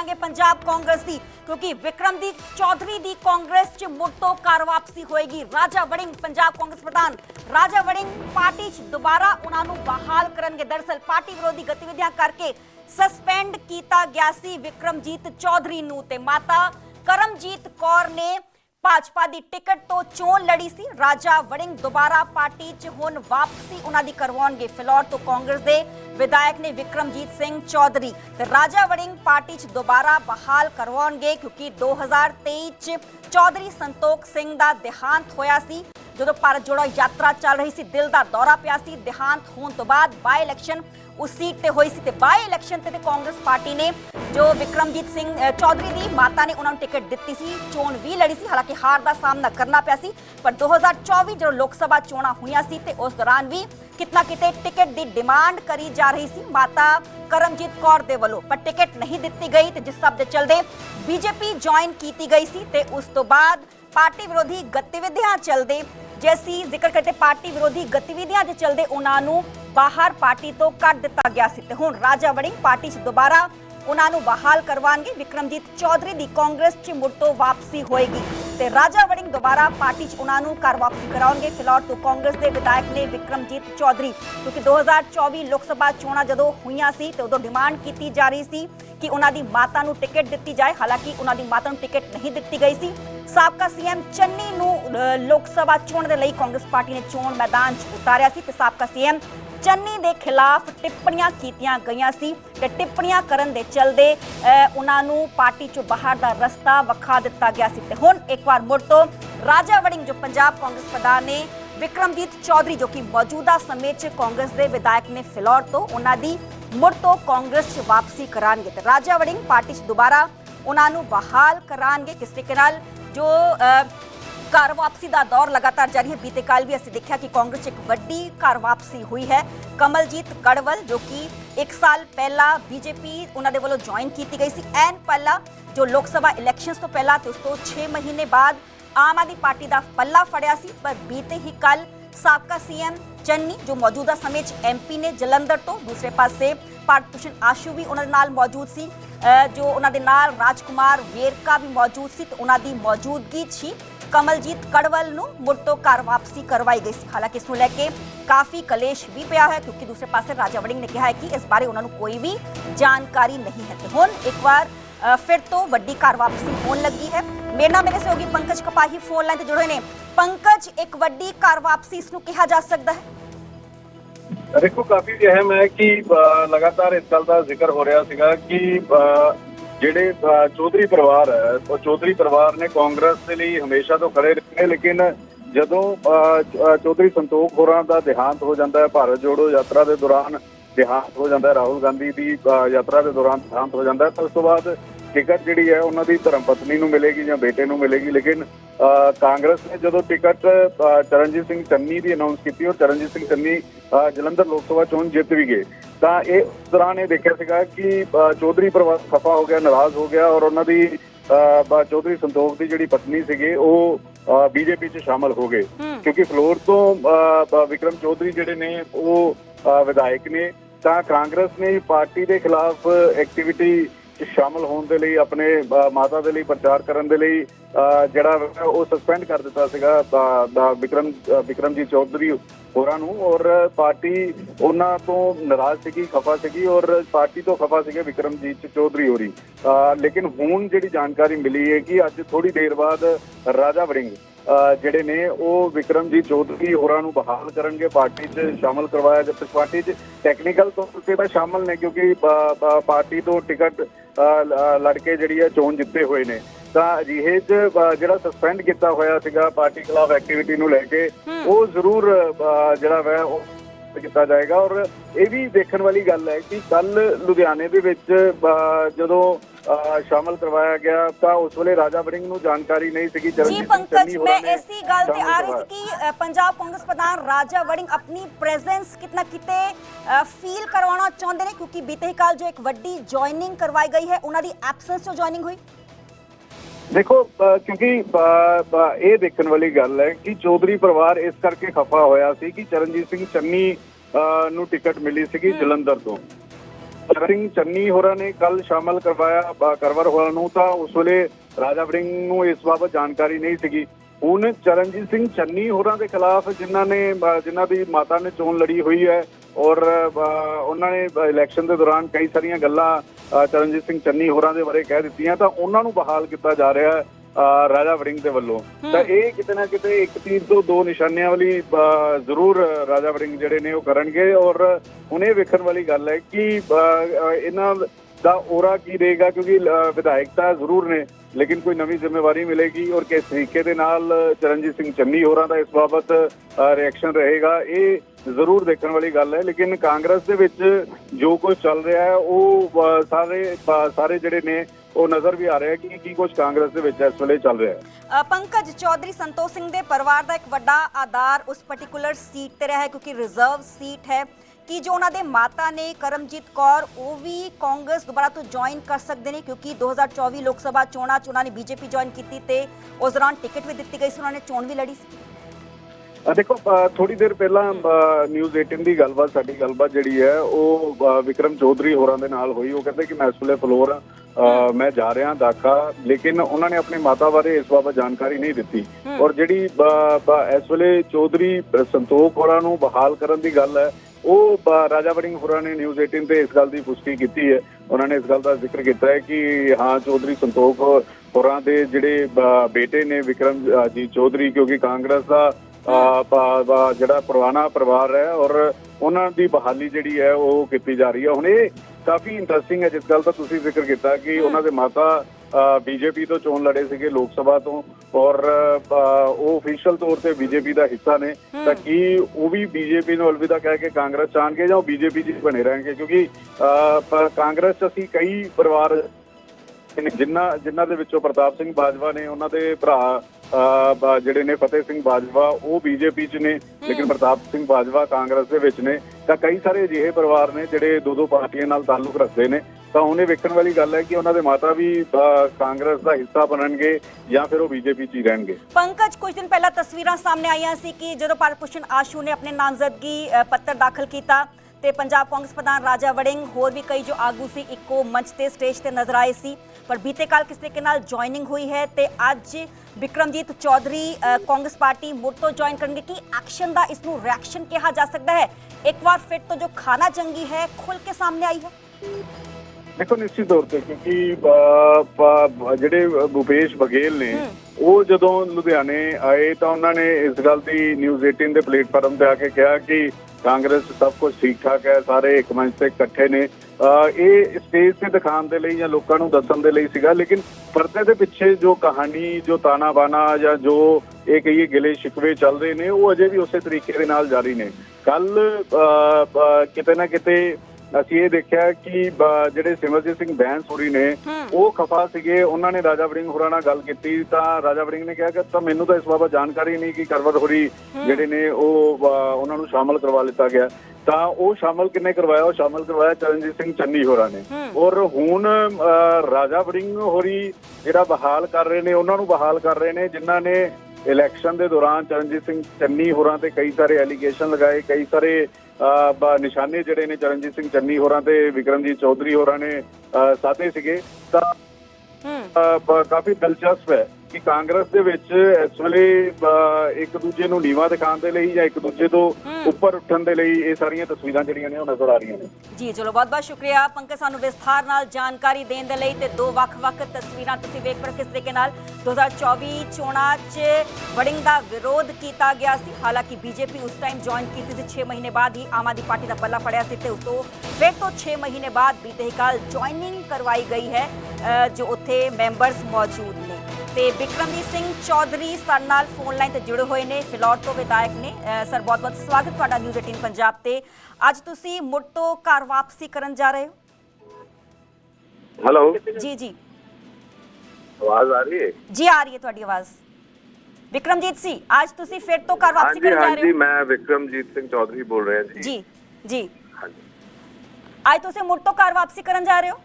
ਕਰਾਂਗੇ ਪੰਜਾਬ ਕਾਂਗਰਸ ਦੀ, ਕਿਉਂਕਿ ਵਿਕਰਮਦੀਪ ਚੌਧਰੀ ਦੀ ਕਾਂਗਰਸ 'ਚ ਮੁੜ ਤੋਂ ਕਾਰ ਵਾਪਸੀ ਹੋਏਗੀ। ਰਾਜਾ ਵੜਿੰਗ, ਪੰਜਾਬ ਕਾਂਗਰਸ ਪ੍ਰਧਾਨ। ਰਾਜਾ ਵੜਿੰਗ ਪਾਰਟੀ 'ਚ ਦੁਬਾਰਾ ਉਹਨਾਂ ਨੂੰ ਬਹਾਲ ਕਰਨਗੇ। ਦਰਸਲ ਪਾਰਟੀ ਵਿਰੋਧੀ ਗਤੀਵਿਧੀਆਂ ਕਰਕੇ ਸਸਪੈਂਡ ਕੀਤਾ ਗਿਆ ਸੀ ਵਿਕਰਮਜੀਤ ਚੌਧਰੀ ਨੂੰ ਤੇ ਮਾਤਾ ਕਰਮਜੀਤ ਕੌਰ ਨੇ ਭਾਜਪਾ ਦੀ ਟਿਕਟ ਤੋਂ ਚੋਣ ਲੜੀ ਸੀ। ਰਾਜਾ ਵੜਿੰਗ ਦੁਬਾਰਾ ਪਾਰਟੀ 'ਚ ਹੁਣ ਵਾਪਸੀ ਉਹਨਾਂ ਦੀ ਕਰਵਾਉਣਗੇ। ਫਿਲੌਰ ਤੋਂ ਕਾਂਗਰਸ ਦੇ ਵਿਧਾਇਕ ਨੇ ਵਿਕਰਮਜੀਤ ਸਿੰਘ ਚੌਧਰੀ ਤੇ ਰਾਜਾ ਵੜਿੰਗ ਪਾਰਟੀ 'ਚ ਦੁਬਾਰਾ ਬਹਾਲ ਕਰਵਾਉਣਗੇ ਕਿਉਂਕਿ 2023 'ਚ ਚੌਧਰੀ ਸੰਤੋਖ ਸਿੰਘ ਦਾ ਦੇਹਾਂਤ ਹੋਇਆ ਸੀ ਜਦੋਂ ਭਾਰਤ ਜੋੜੋ ਯਾਤਰਾ ਚੱਲ ਰਹੀ ਸੀ ਦਿਲ ਦਾ ਦੌਰਾ ਪਿਆ ਸੀ ਦੇਹਾਂਤ ਹੋਣ ਤੋਂ ਬਾਅਦ ਬਾਈ ਇਲੈਕਸ਼ਨ ਉਸ ਸੀਟ ਤੇ ਹੋਈ ਸੀ ਤੇ ਬਾਈ ਇਲੈਕਸ਼ਨ ਤੇ ਕਾਂਗਰਸ ਪਾਰਟੀ ਨੇ ਜੋ ਵਿਕਰਮਜੀਤ ਸਿੰਘ ਚੌਧਰੀ ਦੀ ਮਾਤਾ ਨੇ ਉਹਨਾਂ ਨੂੰ ਟਿਕਟ ਦਿੱਤੀ ਸੀ ਚੋਣ ਵੀ ਲੜੀ ਸੀ ਹਾਲਾਂਕਿ ਹਾਰ ਦਾ ਸਾਹਮਣਾ ਕਰਨਾ ਪਿਆ ਸੀ ਪਰ 2024 ਜਦੋਂ ਲੋਕ ਸਭਾ ਚੋਣਾਂ ਹੋਈਆਂ ਸੀ ਤੇ ਉਸ ਦੌਰਾਨ ਵੀ ਕਿਤਨਾ ਕਿਤੇ ਟਿਕਟ ਦੀ ਡਿਮਾਂਡ ਕਰੀ ਜਾ ਰਹੀ ਸੀ ਮਾਤਾ ਕਰਮਜੀਤ ਕੌਰ ਦੇ ਵੱਲੋਂ ਪਰ ਟਿਕਟ ਨਹੀਂ ਦਿੱਤੀ ਗਈ ਤੇ ਜਿਸ ਸਭ ਦੇ ਚਲਦੇ ਬੀਜੇਪੀ ਜੁਆਇਨ ਕੀਤੀ ਗਈ ਸੀ ਤੇ ਉਸ ਤੋਂ ਬਾਅਦ ਪਾਰਟੀ ਵਿਰੋਧੀ ਗਤੀਵਿਧੀਆਂ ਚਲਦੇ ਜੇ ਅਸੀਂ ਜ਼ਿਕਰ ਕਰਦੇ ਪਾਰਟੀ ਵਿਰੋਧੀ ਗਤੀਵਿਧੀਆਂ ਦੇ ਚਲਦੇ ਉਹਨਾਂ ਨੂੰ ਬਾਹਰ ਪਾਰਟੀ ਤੋਂ ਕੱਢ ਦਿੱਤਾ ਗਿਆ ਸੀ ਤੇ ਹੁਣ ਰਾਜਾ ਵੜਿੰਗ ਪਾਰਟੀ 'ਚ ਦੁਬਾਰਾ ਉਹਨਾਂ ਨੂੰ ਬਹਾਲ ਕਰਵਾਉਣਗੇ। ਵਿਕਰਮਜੀਤ ਚੌਧਰੀ ਦੀ ਕਾਂਗਰਸ 'ਚ ਮੁੜ ਤੋਂ ਵਾਪਸੀ ਹੋਏਗੀ ਤੇ ਰਾਜਾ ਵੜਿੰਗ ਦੁਬਾਰਾ ਪਾਰਟੀ 'ਚ ਉਹਨਾਂ ਨੂੰ ਘਰ ਵਾਪਸੀ ਕਰਾਉਣਗੇ। ਫਿਲੌਰ ਤੋਂ ਕਾਂਗਰਸ ਦੇ ਵਿਧਾਇਕ ਨੇ ਵਿਕਰਮਜੀਤ ਚੌਧਰੀ ਕਿਉਂਕਿ 2024 ਲੋਕ ਸਭਾ ਚੋਣਾਂ ਜਦੋਂ ਹੋਈਆਂ ਸੀ ਤੇ ਉਦੋਂ ਡਿਮਾਂਡ ਕੀਤੀ ਜਾ ਰਹੀ ਸੀ ਕਿ ਉਹਨਾਂ ਦੀ ਮਾਤਾ ਨੂੰ ਟਿਕਟ ਦਿੱਤੀ ਜਾਏ। ਹਾਲਾਂਕਿ ਉਹਨਾਂ ਦੀ ਮਾਤਾ ਨੂੰ ਟਿਕਟ ਨਹੀਂ ਦਿੱਤੀ ਗਈ ਸੀ। ਸਾਬਕਾ ਸੀਐਮ ਚੰਨੀ ਨੂੰ ਅ, ਲੋਕ ਸਭਾ ਚੋਣ ਦੇ ਲਈ ਕਾਂਗਰਸ ਪਾਰਟੀ ਨੇ ਚੋਣ ਮੈਦਾਨ 'ਚ ਉਤਾਰਿਆ ਸੀ ਤੇ ਸਾਬਕਾ ਸੀਐਮ ਚੰਨੀ ਦੇ ਖਿਲਾਫ ਟਿੱਪਣੀਆਂ ਕੀਤੀਆਂ ਗਈਆਂ ਸੀ ਤੇ ਟਿੱਪਣੀਆਂ ਕਰਨ ਦੇ ਚਲਦੇ ਉਹਨਾਂ ਨੂੰ ਪਾਰਟੀ 'ਚੋਂ ਬਾਹਰ ਦਾ ਰਸਤਾ ਵਿਖਾ ਦਿੱਤਾ ਗਿਆ ਸੀ। ਤੇ ਹੁਣ ਇੱਕ ਵਾਰ ਮੁੜ ਤੋਂ ਰਾਜਾ ਵੜਿੰਗ, ਜੋ ਪੰਜਾਬ ਕਾਂਗਰਸ ਪ੍ਰਧਾਨ ਨੇ, ਵਿਕਰਮਜੀਤ ਚੌਧਰੀ, ਜੋ ਕਿ ਮੌਜੂਦਾ ਸਮੇਂ 'ਚ ਕਾਂਗਰਸ ਦੇ ਵਿਧਾਇਕ ਨੇ ਫਿਲੌਰ ਤੋਂ, ਉਹਨਾਂ ਦੀ ਮੁੜ ਤੋਂ ਕਾਂਗਰਸ 'ਚ ਵਾਪਸੀ ਕਰਾਂਗੇ ਤੇ ਰਾਜਾ ਵੜਿੰਗ ਪਾਰਟੀ 'ਚ ਦੁਬਾਰਾ ਉਹਨਾਂ ਨੂੰ ਬਹਾਲ ਕਰਾਂਗੇ ਕਿਸ ਤਰੀਕੇ ਨਾਲ? ਜੋ ਘਰ ਵਾਪਸੀ ਦਾ ਦੌਰ ਲਗਾਤਾਰ ਜਾਰੀ ਹੈ। ਬੀਤੇ ਕੱਲ ਵੀ ਅਸੀਂ ਦੇਖਿਆ ਕਿ ਕਾਂਗਰਸ 'ਚ ਇੱਕ ਵੱਡੀ ਘਰ ਵਾਪਸੀ ਹੋਈ ਹੈ। ਕਮਲਜੀਤ ਕੜਵਲ, ਜੋ ਕਿ 1 ਸਾਲ ਪਹਿਲਾਂ ਬੀਜੇਪੀ ਉਹਨਾਂ ਦੇ ਵੱਲੋਂ ਜੁਆਇਨ ਕੀਤੀ ਗਈ ਸੀ। ਐਨ ਪਹਿਲਾਂ ਜੋ ਲੋਕ ਸਭਾ ਇਲੈਕਸ਼ਨਸ ਤੋਂ ਪਹਿਲਾਂ ਤੇ ਉਸ ਤੋਂ 6 ਮਹੀਨੇ ਬਾਅਦ ਆਮ ਆਦਮੀ ਪਾਰਟੀ ਦਾ ਪੱਲਾ ਫੜਿਆ ਸੀ। ਪਰ ਬੀਤੇ ਹੀ ਕੱਲ ਸਾਬਕਾ ਸੀਐਮ ਚੰਨੀ, ਜੋ ਮੌਜੂਦਾ ਸਮੇਂ 'ਚ ਐਮਪੀ ਨੇ ਜਲੰਧਰ ਤੋਂ ਦੂਸਰੇ ਪਾਸੇ ਭਾਰਤ ਭੂਸ਼ਣ ਆਸ਼ੂ ਵੀ ਉਹਨਾਂ ਦੇ ਨਾਲ ਮੌਜੂਦ ਸੀ। ਜੋ ਉਹਨਾਂ ਦੇ ਨਾਲ ਰਾਜਕੁਮਾਰ ਵੇਰਕਾ ਵੀ ਮੌਜੂਦ ਸੀ ਤੇ ਉਹਨਾਂ ਦੀ ਮੌਜੂਦਗੀ 'ਚ ਹੀ ਕਮਲਜੀਤ ਕੜਵਲ ਨੂੰ ਮੁੜ ਤੋਂ ਘਰ ਵਾਪਸੀ ਕਰਵਾਈ ਗਈ ਸੀ। ਹਾਲਾਂਕਿ ਇਸ ਨੂੰ ਲੈ ਕੇ ਕਾਫੀ ਕਲੇਸ਼ ਵੀ ਪਿਆ ਹੈ, ਕਿਉਂਕਿ ਦੂਸਰੇ ਪਾਸੇ ਰਾਜਾ ਵੜਿੰਗ ਨੇ ਕਿਹਾ ਹੈ ਕਿ ਇਸ ਬਾਰੇ ਉਹਨਾਂ ਨੂੰ ਕੋਈ ਵੀ ਜਾਣਕਾਰੀ ਨਹੀਂ ਹੈ। ਤੇ ਹੁਣ ਇੱਕ ਵਾਰ ਫਿਰ ਤੋਂ ਵੱਡੀ ਘਰ ਵਾਪਸੀ ਹੋਣ ਲੱਗੀ ਹੈ। ਮੇਰੇ ਨਾਲ ਮੇਰੇ ਸਹਿਯੋਗੀ ਪੰਕਜ ਕਪਾਹੀ ਫੋਨ ਲਾਈਨ ਤੇ ਜੁੜੇ ਨੇ। ਪੰਕਜ, ਇੱਕ ਵੱਡੀ ਘਰ ਵਾਪਸੀ ਇਸ ਨੂੰ ਕਿਹਾ ਜਾ ਸਕਦਾ ਹੈ? ਦੇਖੋ, ਕਾਫੀ ਅਹਿਮ ਹੈ ਕਿ ਲਗਾਤਾਰ ਇਸ ਗੱਲ ਦਾ ਜ਼ਿਕਰ ਹੋ ਰਿਹਾ ਸੀਗਾ ਕਿ ਜਿਹੜੇ ਚੌਧਰੀ ਪਰਿਵਾਰ ਹੈ, ਉਹ ਚੌਧਰੀ ਪਰਿਵਾਰ ਨੇ ਕਾਂਗਰਸ ਦੇ ਲਈ ਹਮੇਸ਼ਾ ਤੋਂ ਖੜੇ ਰਹੇ ਨੇ ਲੇਕਿਨ ਜਦੋਂ ਚੌਧਰੀ ਸੰਤੋਖ ਹੋਰਾਂ ਦਾ ਦੇਹਾਂਤ ਹੋ ਜਾਂਦਾ ਹੈ, ਭਾਰਤ ਜੋੜੋ ਯਾਤਰਾ ਦੇ ਦੌਰਾਨ ਦੇਹਾਂਤ ਹੋ ਜਾਂਦਾ ਹੈ, ਰਾਹੁਲ ਗਾਂਧੀ ਦੀ ਯਾਤਰਾ ਦੇ ਦੌਰਾਨ ਦੇਹਾਂਤ ਹੋ ਜਾਂਦਾ ਹੈ, ਤਾਂ ਉਸ ਤੋਂ ਬਾਅਦ ਟਿਕਟ ਜਿਹੜੀ ਹੈ, ਉਹਨਾਂ ਦੀ ਧਰਮ ਪਤਨੀ ਨੂੰ ਮਿਲੇਗੀ ਜਾਂ ਬੇਟੇ ਨੂੰ ਮਿਲੇਗੀ, ਲੇਕਿਨ ਕਾਂਗਰਸ ਨੇ ਜਦੋਂ ਟਿਕਟ ਚਰਨਜੀਤ ਸਿੰਘ ਚੰਨੀ ਦੀ ਅਨਾਉਂਸ ਕੀਤੀ ਔਰ ਚਰਨਜੀਤ ਸਿੰਘ ਚੰਨੀ ਜਲੰਧਰ ਲੋਕ ਸਭਾ ਚੋਣ ਜਿੱਤ ਵੀ ਗਏ। ਤਾਂ ਇਹ ਉਸ ਦੌਰਾਨ ਇਹ ਦੇਖਿਆ ਸੀਗਾ ਕਿ ਚੌਧਰੀ ਪਰਿਵਾਰ ਖਫਾ ਹੋ ਗਿਆ ਨਾਰਾਜ਼ ਹੋ ਗਿਆ ਔਰ ਉਹਨਾਂ ਦੀ ਚੌਧਰੀ ਸੰਤੋਖ ਦੀ ਜਿਹੜੀ ਪਤਨੀ ਸੀਗੇ ਉਹ ਬੀਜੇਪੀ 'ਚ ਸ਼ਾਮਲ ਹੋ ਗਏ। ਕਿਉਂਕਿ ਫਲੋਰ ਤੋਂ ਵਿਕਰਮ ਚੌਧਰੀ ਜਿਹੜੇ ਨੇ ਉਹ ਵਿਧਾਇਕ ਨੇ। ਤਾਂ ਕਾਂਗਰਸ ਨੇ ਪਾਰਟੀ ਦੇ ਖਿਲਾਫ ਐਕਟੀਵਿਟੀ ਸ਼ਾਮਲ ਹੋਣ ਦੇ ਲਈ ਆਪਣੇ ਮਾਤਾ ਦੇ ਲਈ ਪ੍ਰਚਾਰ ਕਰਨ ਦੇ ਲਈ ਅ, ਜਿਹੜਾ ਉਹ ਸਸਪੈਂਡ ਕਰ ਦਿੱਤਾ ਸੀਗਾ ਦਾ- ਦਾ ਵਿਕਰਮ ਵਿਕਰਮਜੀਤ ਚੌਧਰੀ ਹੋਰਾਂ ਨੂੰ ਔਰ ਪਾਰਟੀ ਉਹਨਾਂ ਤੋਂ ਨਾਰਾਜ਼ ਸੀਗੀ ਖਫਾ ਸੀਗੀ ਔਰ ਪਾਰਟੀ ਤੋਂ ਖਫਾ ਸੀਗੇ ਵਿਕਰਮਜੀਤ ਚੌਧਰੀ ਹੋਰੀ। ਲੇਕਿਨ ਹੁਣ ਜਿਹੜੀ ਜਾਣਕਾਰੀ ਮਿਲੀ ਹੈ ਕਿ ਅੱਜ ਥੋੜੀ ਦੇਰ ਬਾਅਦ ਰਾਜਾ ਵੜਿੰਗ ਜਿਹੜੇ ਨੇ ਉਹ ਵਿਕਰਮਜੀਤ ਚੌਧਰੀ ਹੋਰਾਂ ਨੂੰ ਬਹਾਲ ਕਰਨਗੇ ਪਾਰਟੀ 'ਚ ਸ਼ਾਮਲ ਕਰਵਾਇਆ ਜਦ ਤੱਕ ਪਾਰਟੀ 'ਚ ਟੈਕਨੀਕਲ ਤੌਰ ਤੇ ਤਾਂ ਸ਼ਾਮਲ ਨੇ ਕਿਉਂਕਿ ਪਾਰਟੀ ਤੋਂ ਟਿਕਟ ਲੜ ਕੇ ਜਿਹੜੀ ਹੈ ਚੋਣ ਜਿੱਤੇ ਹੋਏ ਨੇ। ਤਾਂ ਅਜਿਹੇ ਜਿਹੜਾ ਸਸਪੈਂਡ ਕੀਤਾ ਹੋਇਆ ਸੀਗਾ ਪਾਰਟੀ ਖਿਲਾਫ ਐਕਟੀਵਿਟੀ ਨੂੰ ਲੈ ਕੇ ਹੂੰ। ਉਹ ਜ਼ਰੂਰ ਜਿਹੜਾ ਵੈ ਉਹ ਕੀਤਾ ਜਾਏਗਾ। ਔਰ ਇਹ ਵੀ ਦੇਖਣ ਵਾਲੀ ਗੱਲ ਹੈ ਕਿ ਕੱਲ ਲੁਧਿਆਣੇ ਦੇ ਵਿੱਚ ਜਦੋਂ ਸ਼ਾਮਲ ਕਰਵਾਇਆ ਗਿਆ ਤਾਂ ਉਸ ਵੇਲੇ ਰਾਜਾ ਵੜਿੰਗ ਨੂੰ ਜਾਣਕਾਰੀ ਨਹੀਂ ਸੀਗੀ ਜੀ ਚਰਨਜੀਤ ਸਿੰਘ ਪੰਕਜ ਚੰਨੀ ਮੈਂ ਹੋਰਾਂ ਨੇ ਇਸੀ ਗੱਲ ਤੇ ਸ਼ਾਮਲ ਆ ਰਹੀ ਕਰਵਾਇਆ। ਸੀ ਕਿ ਅ, ਪੰਜਾਬ ਕਾਂਗਰਸ ਪ੍ਰਧਾਨ ਰਾਜਾ ਵੜਿੰਗ ਆਪਣੀ ਪ੍ਰੈਜ਼ੈਂਸ ਕਿਤਨਾ ਕਿਤੇ ਫੀਲ ਕਰਵਾਉਣਾ ਚਾਹੁੰਦੇ ਨੇ ਕਿਉਂਕਿ ਬੀਤੇ ਹੀ ਕੱਲ ਜੋ ਇੱਕ ਵੱਡੀ ਜੁਆਇਨਿੰਗ ਕਰਵਾਈ ਗਈ ਹੈ ਉਹਨਾਂ ਦੀ ਐਬਸੈਂਸ ਤੋਂ ਜੁਆਇਨਿੰਗ ਹੋਈ ਦੇਖੋ ਅ, ਕਿਉਂਕਿ ਅ, ਅ, ਇਹ ਦੇਖਣ ਵਾਲੀ ਗੱਲ ਹੈ ਕਿ ਚੌਧਰੀ ਪਰਿਵਾਰ ਇਸ ਕਰਕੇ ਖਫਾ ਹੋਇਆ ਸੀ ਕਿ ਚਰਨਜੀਤ ਸਿੰਘ ਚੰਨੀ ਅ, ਨੂੰ ਟਿਕਟ ਮਿਲੀ ਸੀਗੀ ਜਲੰਧਰ ਤੋਂ ਚਰਨ ਸਿੰਘ ਚੰਨੀ ਹੋਰਾਂ ਨੇ ਕੱਲ ਸ਼ਾਮਲ ਕਰਵਾਇਆ ਕਰਵਰ ਹੋਰਾਂ ਨੂੰ ਤਾਂ ਉਸ ਵੇਲੇ ਰਾਜਾ ਵੜਿੰਗ ਨੂੰ ਇਸ ਬਾਬਤ ਜਾਣਕਾਰੀ ਨਹੀਂ ਸੀਗੀ। ਹੁਣ ਚਰਨਜੀਤ ਸਿੰਘ ਚੰਨੀ ਹੋਰਾਂ ਦੇ ਖਿਲਾਫ ਜਿਨ੍ਹਾਂ ਨੇ ਅ, ਜਿਨ੍ਹਾਂ ਦੀ ਮਾਤਾ ਨੇ ਚੋਣ ਲੜੀ ਹੋਈ ਹੈ ਔਰ ਉਹਨਾਂ ਨੇ ਇਲੈਕਸ਼ਨ ਦੇ ਦੌਰਾਨ ਕਈ ਸਾਰੀਆਂ ਗੱਲਾਂ ਚਰਨਜੀਤ ਸਿੰਘ ਚੰਨੀ ਹੋਰਾਂ ਦੇ ਬਾਰੇ ਕਹਿ ਦਿੱਤੀਆਂ ਤਾਂ ਉਹਨਾਂ ਨੂੰ ਬਹਾਲ ਕੀਤਾ ਜਾ ਰਿਹਾ ਹੈ। ਰਾਜਾ ਵੜਿੰਗ ਦੇ ਵੱਲੋਂ। ਤਾਂ ਇਹ ਕਿਤੇ ਨਾ ਕਿਤੇ ਇੱਕ ਤੀਰ ਤੋਂ ਦੋ ਨਿਸ਼ਾਨਿਆਂ ਵਾਲੀ ਜ਼ਰੂਰ ਰਾਜਾ ਵੜਿੰਗ ਜਿਹੜੇ ਨੇ ਉਹ ਕਰਨਗੇ। ਔਰ ਹੁਣ ਇਹ ਵੇਖਣ ਵਾਲੀ ਗੱਲ ਹੈ ਕਿ ਇਹਨਾਂ ਦਾ ਔਰਾ ਕੀ ਰਹੇਗਾ ਕਿਉਂਕਿ ਅ, ਵਿਧਾਇਕ ਤਾਂ ਜ਼ਰੂਰ ਨੇ ਲੇਕਿਨ ਕੋਈ ਨਵੀਂ ਜ਼ਿੰਮੇਵਾਰੀ ਮਿਲੇਗੀ ਔਰ ਕਿਸ ਤਰੀਕੇ ਦੇ ਨਾਲ ਚਰਨਜੀਤ ਸਿੰਘ ਚੰਨੀ ਹੋਰਾਂ ਦਾ ਇਸ ਬਾਬਤ ਰਿਐਕਸ਼ਨ ਰਹੇਗਾ ਇਹ ਜ਼ਰੂਰ ਦੇਖਣ ਵਾਲੀ ਗੱਲ ਹੈ। ਲੇਕਿਨ ਕਾਂਗਰਸ ਦੇ ਵਿੱਚ ਜੋ ਕੁਝ ਚੱਲ ਰਿਹਾ ਹੈ ਉਹ ਸਾਰੇ ਸਾਰੇ ਜਿਹੜੇ ਨੇ ਉਹ ਨਜ਼ਰ ਵੀ ਆ ਰਿਹਾ ਕਿ ਕੀ ਕੁਝ ਕਾਂਗਰਸ ਦੇ ਵਿੱਚ ਇਸ ਵੇਲੇ ਚੱਲ ਰਿਹਾ ਹੈ। ਪੰਕਜ ਚੌਧਰੀ ਸੰਤੋਖ ਸਿੰਘ ਦੇ ਪਰਿਵਾਰ ਦਾ ਇੱਕ ਵੱਡਾ ਆਧਾਰ ਉਸ ਪਾਰਟਿਕੂਲਰ ਸੀਟ ਤੇ ਰਿਹਾ ਹੈ ਕਿਉਂਕਿ ਰਿਜ਼ਰਵ ਸੀਟ ਹੈ। ਕਿ ਜੋ ਉਹਨਾਂ ਦੇ ਮਾਤਾ ਨੇ ਕਰਮਜੀਤ ਕੌਰ ਉਹ ਵੀ ਕਾਂਗਰਸ ਦੁਬਾਰਾ ਤੋਂ ਜੁਆਇਨ ਕਰ ਸਕਦੇ ਨੇ ਕਿਉਂਕਿ 2024 ਲੋਕ ਸਭਾ ਚੋਣਾਂ ਚ ਉਹਨਾਂ ਨੇ ਬੀਜੇਪੀ ਜੁਆਇਨ ਕੀਤੀ ਤੇ ਉਸ ਦੌਰਾਨ ਟਿਕਟ ਵੀ ਦਿੱਤੀ ਗਈ ਸੀ ਉਹਨਾਂ ਨੇ ਚੋਣ ਵੀ ਲੜੀ ਸੀ। ਦੇਖੋ ਥੋੜੀ ਦੇਰ ਪਹਿਲਾਂ ਨਿਊਜ਼ 18 ਦੀ ਗੱਲਬਾਤ ਸਾਡੀ ਗੱਲਬਾਤ ਜਿਹੜੀ ਹੈ ਉਹ ਵਿਕਰਮ ਚੌਧਰੀ ਹੋਰਾਂ ਦੇ ਨਾਲ ਹੋਈ। ਉਹ ਕਹਿੰਦੇ ਕਿ ਮੈਂ ਇਸ ਵੇਲੇ ਫਲੋਰ ਮੈਂ ਜਾ ਰਿਹਾ ਦਾਖਾ ਲੇਕਿਨ ਉਹਨਾਂ ਨੇ ਆਪਣੀ ਮਾਤਾ ਬਾਰੇ ਇਸ ਬਾਬਤ ਜਾਣਕਾਰੀ ਨਹੀਂ ਦਿੱਤੀ। ਔਰ ਜਿਹੜੀ ਇਸ ਵੇਲੇ ਚੌਧਰੀ ਸੰਤੋਖ ਹੋਰਾਂ ਨੂੰ ਬਹਾਲ ਕਰਨ ਦੀ ਗੱਲ ਹੈ ਉਹ ਰਾਜਾ ਵੜਿੰਗ ਹੋਰਾਂ ਨੇ ਨਿਊਜ਼ 18 ਤੇ ਇਸ ਗੱਲ ਦੀ ਪੁਸ਼ਟੀ ਕੀਤੀ ਹੈ। ਉਹਨਾਂ ਨੇ ਇਸ ਗੱਲ ਦਾ ਜ਼ਿਕਰ ਕੀਤਾ ਹੈ ਕਿ ਹਾਂ ਚੌਧਰੀ ਸੰਤੋਖ ਹੋਰਾਂ ਦੇ ਜਿਹੜੇ ਬੇਟੇ ਨੇ ਵਿਕਰਮ ਜੀ ਚੌਧਰੀ ਕਿਉਂਕਿ ਕਾਂਗਰਸ ਦਾ ਜਿਹੜਾ ਪੁਰਾਣਾ ਪਰਿਵਾਰ ਹੈ ਔਰ ਉਹਨਾਂ ਦੀ ਬਹਾਲੀ ਜਿਹੜੀ ਹੈ ਉਹ ਕੀਤੀ ਜਾ ਰਹੀ ਹੈ। ਹੁਣ ਇਹ ਕਾਫੀ ਇੰਟਰਸਟਿੰਗ ਹੈ ਜਿਸ ਗੱਲ ਦਾ ਤੁਸੀਂ ਜ਼ਿਕਰ ਕੀਤਾ ਕਿ ਉਹਨਾਂ ਦੇ ਮਾਤਾ ਬੀਜੇਪੀ ਤੋਂ ਚੋਣ ਲੜੇ ਸੀਗੇ ਲੋਕ ਸਭਾ ਤੋਂ ਔਰ ਉਹ ਅਫੀਸ਼ੀਅਲ ਤੌਰ ਤੇ ਬੀਜੇਪੀ ਦਾ ਹਿੱਸਾ ਨੇ। ਤਾਂ ਕੀ ਉਹ ਵੀ ਬੀਜੇਪੀ ਨੂੰ ਅਲਵਿਦਾ ਕਹਿ ਕੇ ਕਾਂਗਰਸ ਚਾਣਗੇ ਜਾਂ ਉਹ ਬੀਜੇਪੀ ਹੀ ਬਣੇ ਰਹਿਣਗੇ? ਕਿਉਂਕਿ ਕਾਂਗਰਸ 'ਚ ਅਸੀਂ ਕਈ ਪਰਿਵਾਰ ਜਿਨ੍ਹਾਂ ਜਿਨ੍ਹਾਂ ਦੇ ਵਿੱਚੋਂ ਪ੍ਰਤਾਪ ਸਿੰਘ ਬਾਜਵਾ ਨੇ ਉਹਨਾਂ ਦੇ ਭਰਾ ਜਿਹੜੇ ਨੇ ਫਤਿਹ ਸਿੰਘ ਬਾਜਵਾ ਉਹ ਬੀਜੇਪੀ 'ਚ ਨੇ ਲੇਕਿਨ ਪ੍ਰਤਾਪ ਸਿੰਘ ਬਾਜਵਾ ਕਾਂਗਰਸ ਦੇ ਵਿੱਚ ਨੇ। ਤਾਂ ਕਈ ਸਾਰੇ ਅਜਿਹੇ ਪਰਿਵਾਰ ਨੇ ਜਿਹੜੇ ਦੋ ਦੋ ਪਾਰਟੀਆਂ ਨਾਲ ਤਾਲੁਕ ਰੱਖਦੇ ਨੇ। ਤਾਂ ਉਹਨੇ ਵੇਖਣ ਵਾਲੀ ਗੱਲ ਹੈ ਕਿ ਉਹਨਾਂ ਦੇ ਮਾਤਾ ਵੀ ਕਾਂਗਰਸ ਦਾ ਹਿੱਸਾ ਬਣਨਗੇ ਜਾਂ ਫਿਰ ਉਹ ਬੀਜੇਪੀ 'ਚ ਹੀ ਰਹਿਣਗੇ। ਪੰਕਜ ਕੁਝ ਦਿਨ ਪਹਿਲਾਂ ਤਸਵੀਰਾਂ ਸਾਹਮਣੇ ਆਈਆਂ ਸੀ ਕਿ ਜਦੋਂ ਭਾਰਤ ਆਸ਼ੂ ਨੇ ਆਪਣੇ ਨਾਮਜ਼ਦਗੀ ਪੱਤਰ ਦਾਖਲ ਕੀਤਾ ਤੇ ਪੰਜਾਬ ਕਾਂਗਰਸ ਪ੍ਰਧਾਨ ਰਾਜਾ ਵੜਿੰਗ ਹੋਰ ਵੀ ਕਈ ਜੋ ਆਗੂ ਸੀ ਇੱਕੋ ਮੰਚ ਤੇ ਸਟੇਜ ਤੇ ਨਜ਼ਰ ਆਏ ਸੀ। ਪਰ ਬੀਤੇ ਕੱਲ ਕਿਸ ਤਰੀਕੇ ਨਾਲ ਜੁਆਇਨਿੰਗ ਹੋਈ ਹੈ ਤੇ ਅੱਜ ਵਿਕਰਮਜੀਤ ਚੌਧਰੀ ਕਾਂਗਰਸ ਪਾਰਟੀ ਮੁੜ ਤੋਂ ਜੁਆਇਨ ਕਰਨਗੇ ਕੀ ਐਕਸ਼ਨ ਦਾ ਇਸ ਨੂੰ ਰਿਐਕਸ਼ਨ ਕਿਹਾ ਜਾ ਸਕਦਾ ਹੈ? ਇੱਕ ਵਾਰ ਫਿਰ ਤੋਂ ਜੋ ਖਾਨਾ ਜੰਗੀ ਹੈ ਖੁੱਲ ਕੇ ਸਾਹਮਣੇ ਆਈ ਹੈ। ਦੇਖੋ ਨਿਸ਼ਚਿਤ ਤੌਰ ਤੇ ਕਿਉਂਕਿ ਜਿਹੜੇ ਭੁਪੇਸ਼ ਬਘੇਲ ਨੇ ਉਹ ਜਦੋਂ ਲੁਧਿਆਣੇ ਆਏ ਤਾਂ ਉਹਨਾਂ ਨੇ ਇਸ ਗੱਲ ਦੀ ਨਿਊਜ਼ 18 ਦੇ ਪਲੇਟਫਾਰਮ ਤੇ ਆ ਕੇ ਕਿਹਾ ਕਿ ਕਾਂਗਰਸ ਸਭ ਕੁਝ ਠੀਕ ਠਾਕ ਹੈ, ਸਾਰੇ ਇੱਕ ਮੰਚ ਤੇ ਇਕੱਠੇ ਨੇ। ਅਹ ਇਹ ਸਟੇਜ ਤੇ ਦਿਖਾਉਣ ਦੇ ਲਈ ਜਾਂ ਲੋਕਾਂ ਨੂੰ ਦੱਸਣ ਦੇ ਲਈ ਸੀਗਾ, ਲੇਕਿਨ ਪਰਦੇ ਦੇ ਪਿੱਛੇ ਜੋ ਕਹਾਣੀ, ਜੋ ਤਾਨਾ ਬਾਨਾ ਜਾਂ ਜੋ ਇਹ ਕਹੀਏ ਗਿਲੇ ਸ਼ਿਕਵੇ ਚੱਲ ਰਹੇ ਨੇ, ਉਹ ਅਜੇ ਵੀ ਉਸੇ ਤਰੀਕੇ ਦੇ ਨਾਲ ਜਾਰੀ ਨੇ। ਕੱਲ ਕਿਤੇ ਨਾ ਕਿਤੇ ਅਸੀਂ ਇਹ ਦੇਖਿਆ ਕਿ ਜਿਹੜੇ ਸਿਮਰਜੀਤ ਸਿੰਘ ਬੈਂਸ ਹੋਰੀ ਨੇ ਉਹ ਖਫਾ ਸੀਗੇ ਉਹਨਾਂ ਨੇ ਰਾਜਾ ਵੜਿੰਗ ਹੋਰਾਂ ਨਾਲ ਗੱਲ ਕੀਤੀ ਤਾਂ ਰਾਜਾ ਵੜਿੰਗ ਨੇ ਕਿਹਾ ਕਿ ਤਾਂ ਮੈਨੂੰ ਤਾਂ ਇਸ ਬਾਬਤ ਜਾਣਕਾਰੀ ਨਹੀਂ ਕਿ ਕਰਵਰ ਹੋਰੀ ਜਿਹੜੇ ਨੇ ਉਹ ਉਹਨਾਂ ਨੂੰ ਸ਼ਾਮਲ ਕਰਵਾ ਲਿੱਤਾ ਗਿਆ। ਤਾਂ ਉਹ ਸ਼ਾਮਲ ਕਿੰਨੇ ਕਰਵਾਇਆ? ਉਹ ਸ਼ਾਮਲ ਕਰਵਾਇਆ ਚਰਨਜੀਤ ਸਿੰਘ ਚੰਨੀ ਹੋਰਾਂ ਨੇ। ਔਰ ਹੁਣ ਰਾਜਾ ਵੜਿੰਗ ਹੋਰੀ ਜਿਹੜਾ ਬਹਾਲ ਕਰ ਰਹੇ ਨੇ ਉਹਨਾਂ ਨੂੰ ਬਹਾਲ ਕਰ ਰਹੇ ਨੇ ਜਿਨ੍ਹਾਂ ਨੇ ਇਲੈਕਸ਼ਨ ਦੇ ਦੌਰਾਨ ਚਰਨਜੀਤ ਸਿੰਘ ਚੰਨੀ ਹੋਰਾਂ ਤੇ ਕਈ ਸਾਰੇ ਐਲੀਗੇਸ਼ਨ ਲਗਾਏ ਕਈ ਸਾਰੇ ਨਿਸ਼ਾਨੇ ਜਿਹੜੇ ਨੇ ਚਰਨਜੀਤ ਸਿੰਘ ਚੰਨੀ ਹੋਰਾਂ ਤੇ, ਵਿਕਰਮਜੀਤ ਚੌਧਰੀ ਹੋਰਾਂ ਨੇ ਸਾਧੇ ਸੀਗੇ। ਤਾਂ ਹੂੰ। ਕਾਫੀ ਦਿਲਚਸਪ ਹੈ ਕਿ ਕਾਂਗਰਸ ਦੇ ਵਿੱਚ ਇਸ ਵੇਲੇ ਇੱਕ ਦੂਜੇ ਨੂੰ ਨੀਵਾ ਦਿਖਾਉਣ ਦੇ ਲਈ ਜਾਂ ਇੱਕ ਦੂਜੇ ਤੋਂ ਉੱਪਰ ਉੱਠਣ ਦੇ ਲਈ ਇਹ ਸਾਰੀਆਂ ਤਸਵੀਰਾਂ ਜਿਹੜੀਆਂ ਨੇ ਉਹ ਨਜ਼ਰ ਆ ਰਹੀਆਂ ਨੇ। ਜੀ ਚਲੋ ਬਹੁਤ ਬਹੁਤ ਸ਼ੁਕਰੀਆ। ਪੰਕਜ ਸਾਨੂੰ ਵਿਸਥਾਰ ਨਾਲ ਜਾਣਕਾਰੀ ਦੇਣ ਦੇ ਲਈ ਤੇ ਦੋ ਵੱਖ-ਵੱਖ ਤਸਵੀਰਾਂ ਤੁਸੀਂ ਵੇਖ ਪਰ ਕਿਸ ਤਰੀਕੇ ਨਾਲ। 2024 ਚੋਣਾਂ 'ਚ ਵੜਿੰਗ ਦਾ ਵਿਰੋਧ ਕੀਤਾ ਗਿਆ ਸੀ। ਹਾਲਾਂਕਿ ਬੀਜੇਪੀ ਉਸ ਟਾਈਮ ਜੁਆਇਨ ਕੀਤੀ ਸੀ। 6 ਮਹੀਨੇ ਬਾਅਦ ਹੀ ਆਮ ਆਦਮੀ ਪਾਰਟੀ ਦਾ ਪੱਲਾ ਫੜਿਆ ਸੀ ਤੇ ਉਸ ਤੋਂ ਫਿਰ ਤੋਂ 6 ਮਹੀਨੇ ਬਾਅਦ ਬੀਤੇ ਹੀ ਕੱਲ ਜੁਆਇਨਿੰਗ ਕਰਵਾਈ ਗਈ ਹੈ ਜੋ ਉੱਥੇ ਮੈਂਬਰਸ ਮੌਜੂਦ ਨੇ। ਤੇ ਬਿਕਰਮਜੀਤ ਸਿੰਘ ਚੌਧਰੀ ਸਾਡੇ ਨਾਲ ਫੋਨ ਲਾਈਨ ਤੇ ਜੁੜੇ ਹੋਏ ਨੇ। ਫਿਲੌਰ ਤੋਂ ਵਿਧਾਇਕ ਨੇ। ਸਰ ਬਹੁਤ ਬਹੁਤ ਸਵਾਗਤ ਤੁਹਾਡਾ ਨਿਊਜ਼ 18 ਪੰਜਾਬ ਤੇ। ਅੱਜ ਤੁਸੀਂ ਮੁੜ ਤੋਂ ਘਰ ਵਾਪਸੀ ਕਰਨ ਜਾ ਰਹੇ ਹੋ? ਹੈਲੋ ਜੀ ਜੀ। ਆਵਾਜ਼ ਆ ਰਹੀ ਹੈ? ਜੀ ਆ ਰਹੀ ਹੈ ਤੁਹਾਡੀ ਆਵਾਜ਼। ਵਿਕਰਮਜੀਤ ਸੀ ਅੱਜ ਤੁਸੀਂ ਫਿਰ ਤੋਂ ਘਰ ਵਾਪਸੀ ਕਰਨ ਜਾ ਰਹੇ ਹੋ? ਮੈਂ ਵਿਕਰਮਜੀਤ ਸਿੰਘ ਚੌਧਰੀ ਬੋਲ ਰਿਹਾ ਜੀ। ਜੀ ਜੀ। ਅੱਜ ਤੁਸੀਂ ਮੁੜ ਤੋਂ ਘਰ ਵਾਪਸੀ ਕਰਨ ਜਾ ਰਹੇ ਹੋ?